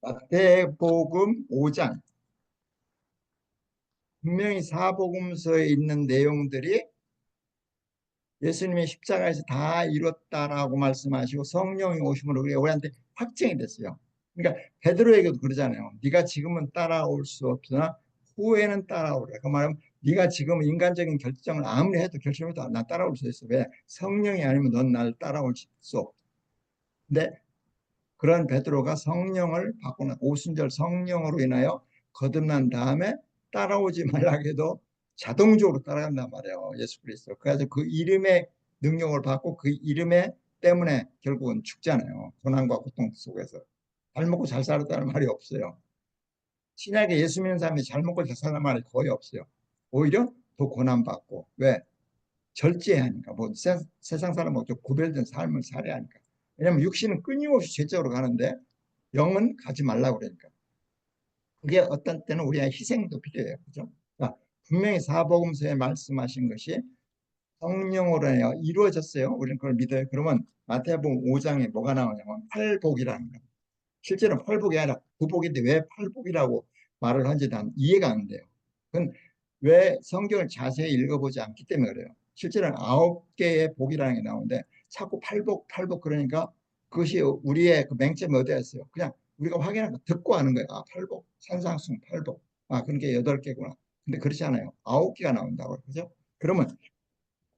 마태복음 5장 분명히 사복음서에 있는 내용들이 예수님이 십자가에서 다 이뤘다라고 말씀하시고 성령이 오심으로 우리한테 확정이 됐어요. 그러니까 베드로에게도 그러잖아요. 네가 지금은 따라올 수 없으나 후에는 따라오라. 그 말은 네가 지금 인간적인 결정을 아무리 해도 결정해도 나 따라올 수 있어. 왜? 성령이 아니면 넌날 따라올 수 없어. 근데 그런 베드로가 성령을 받고 오순절 성령으로 인하여 거듭난 다음에 따라오지 말라 해도 자동적으로 따라간단 말이에요. 예수 그리스도. 그래서 그 이름의 능력을 받고 그 이름에 때문에 결국은 죽잖아요. 고난과 고통 속에서. 잘 먹고 잘 살았다는 말이 없어요. 신약에 예수 믿는 사람이 잘 먹고 잘 사는 말이 거의 없어요. 오히려 더 고난받고. 왜? 절제해야 하니까. 뭐 세, 상 사람하고 구별된 삶을 살아야 하니까. 왜냐면 육신은 끊임없이 죄적으로 가는데 영은 가지 말라고 그러니까. 그게 어떤 때는 우리의 희생도 필요해요. 그죠? 자, 분명히 사복음서에 말씀하신 것이 성령으로 이루어졌어요. 우리는 그걸 믿어요. 그러면 마태복음 5장에 뭐가 나오냐면 팔복이라는 거. 실제로 팔복이 아니라 구복인데 왜 팔복이라고 말을 한지 난 이해가 안 돼요. 그건 왜 성경을 자세히 읽어보지 않기 때문에 그래요. 실제로는 아홉 개의 복이라는 게 나오는데 자꾸 팔복, 팔복 그러니까 그것이 우리의 그 맹점이 어디였어요? 그냥 우리가 확인한 거 듣고 하는 거예요. 아, 팔복, 산상순, 팔복. 아, 그런 게 여덟 개구나. 근데 그렇지 않아요. 아홉 개가 나온다고. 그죠? 그러면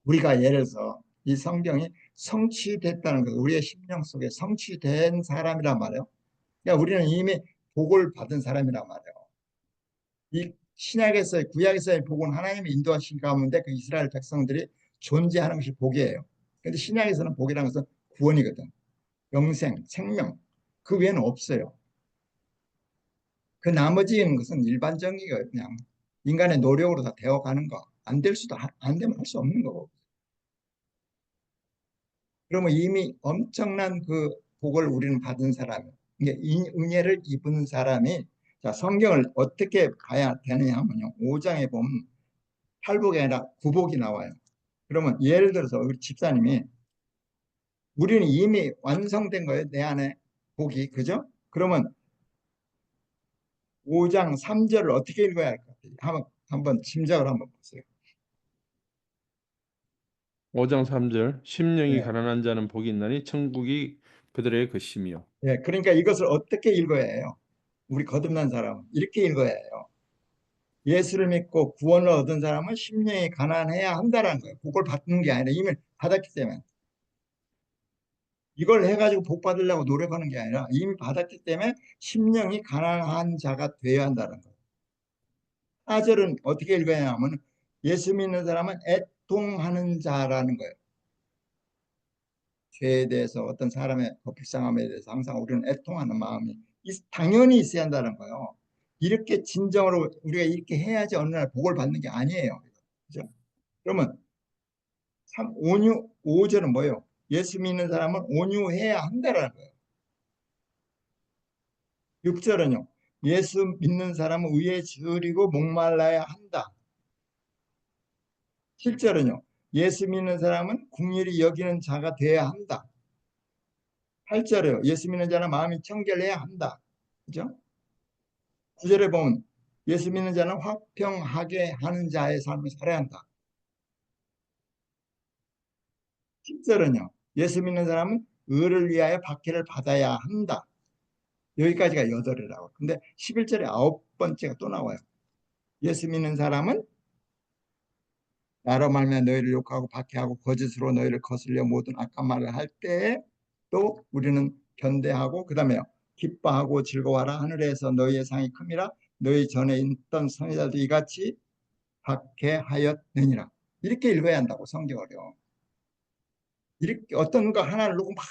우리가 예를 들어서 이 성경이 성취됐다는 거, 우리의 심령 속에 성취된 사람이란 말이에요. 그러니까 우리는 이미 복을 받은 사람이란 말이에요. 이 신약에서의 구약에서의 복은 하나님이 인도하신 가운데 그 이스라엘 백성들이 존재하는 것이 복이에요. 근데 신약에서는 복이라는 것은 구원이거든. 영생, 생명. 그 외에는 없어요. 그 나머지인 것은 일반적인 그냥 인간의 노력으로 다 되어가는 거. 안 될 수도, 안 되면 할 수 없는 거고. 그러면 이미 엄청난 그 복을 우리는 받은 사람, 은혜를 입은 사람이 자, 성경을 어떻게 봐야 되느냐 하면요. 5장에 보면 팔복이 아니라 구복이 나와요. 그러면 예를 들어서 우리 집사님이 우리는 이미 완성된 거예요. 내 안에 복이. 그죠? 그러면 5장 3절을 어떻게 읽어야 할 것 같아요? 한번, 한번 짐작을 한번 보세요. 5장 3절 심령이 네. 가난한 자는 복이 있나니 천국이 그들의 것이며 예, 그러니까 이것을 어떻게 읽어야 해요? 우리 거듭난 사람 이렇게 읽어야 해요. 예수를 믿고 구원을 얻은 사람은 심령이 가난해야 한다는 거예요. 복을 받는 게 아니라 이미 받았기 때문에. 이걸 해가지고 복 받으려고 노력하는 게 아니라 이미 받았기 때문에 심령이 가난한 자가 되어야 한다는 거예요. 4절은 어떻게 읽어야 하면 예수 믿는 사람은 애통하는 자라는 거예요. 죄에 대해서 어떤 사람의 그 불쌍함에 대해서 항상 우리는 애통하는 마음이 당연히 있어야 한다는 거예요. 이렇게 진정으로 우리가 이렇게 해야지 어느 날 복을 받는 게 아니에요. 그죠? 그러면 3, 온유, 5절은 뭐예요? 예수 믿는 사람은 온유해야 한다라는 거예요. 6절은요. 예수 믿는 사람은 의에 줄이고 목말라야 한다. 7절은요. 예수 믿는 사람은 국률이 여기는 자가 되어야 한다. 8절에요. 예수 믿는 자는 마음이 청결해야 한다. 그죠? 9절에 보면 예수 믿는 자는 화평하게 하는 자의 삶을 살아야 한다. 10절은요. 예수 믿는 사람은 의를 위하여 박해를 받아야 한다. 여기까지가 여덟이라고. 근데 11절에 아홉 번째가 또 나와요. 예수 믿는 사람은 나로 말면 너희를 욕하고 박해하고 거짓으로 너희를 거슬려 모든 악한 말을 할 때에 또 우리는 견대하고 그 다음에요. 기뻐하고 즐거워하라 하늘에서 너희의 상이 큼이라 너희 전에 있던 선지자도 이같이 박해하였느니라. 이렇게 읽어야 한다고 성경을요. 이렇게 어떤 거 하나를 놓고 막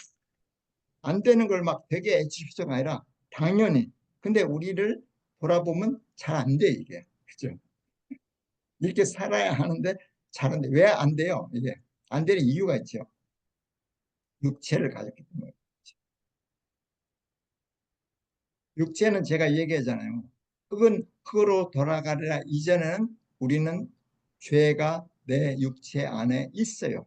안 되는 걸 막 되게 애지피서가 아니라 당연히 근데 우리를 돌아보면 잘 안 돼 이게 그죠? 이렇게 살아야 하는데 잘 안 돼. 왜 안 돼요? 이게 안 되는 이유가 있죠. 육체를 가졌기 때문에. 육체는 제가 얘기하잖아요. 흙은 흙으로 돌아가리라 이전에는 우리는 죄가 내 육체 안에 있어요.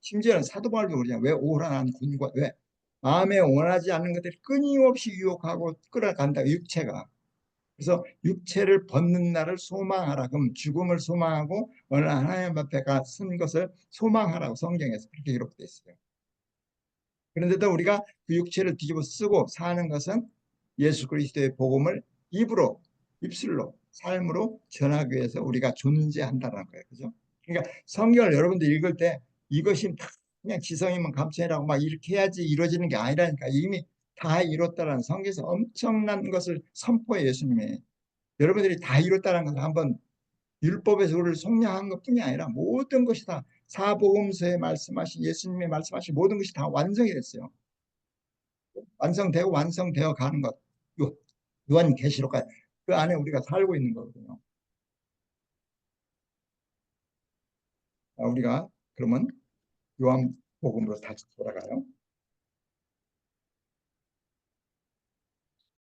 심지어는 사도 바울도 그러잖아요. 왜 오란한 군과 왜 마음에 원하지 않는 것들이 끊임없이 유혹하고 끌어간다. 육체가. 그래서 육체를 벗는 날을 소망하라. 그럼 죽음을 소망하고 오늘 하나님 앞에 가 쓴 것을 소망하라고 성경에서 그렇게 기록되어 있어요. 그런데도 우리가 그 육체를 뒤집어 쓰고 사는 것은 예수 그리스도의 복음을 입으로 입술로 삶으로 전하기 위해서 우리가 존재한다는 거예요. 그죠? 그러니까 성경을 여러분들 읽을 때 이것이 다 그냥 지성이면 감천이라고 막 이렇게 해야지 이루어지는 게 아니라니까 이미 다 이뤘다라는 성경에서 엄청난 것을 선포해 예수님이 여러분들이 다 이뤘다는 것을 한번 율법에서 우리를 속량한 것뿐이 아니라 모든 것이 다 사복음서에 말씀하신 예수님이 말씀하신 모든 것이 다 완성이 됐어요. 완성되고 완성되어 가는 것. 요 요한 계시록까지 그 안에 우리가 살고 있는 거거든요. 자, 우리가 그러면 요한 복음으로 다시 돌아가요.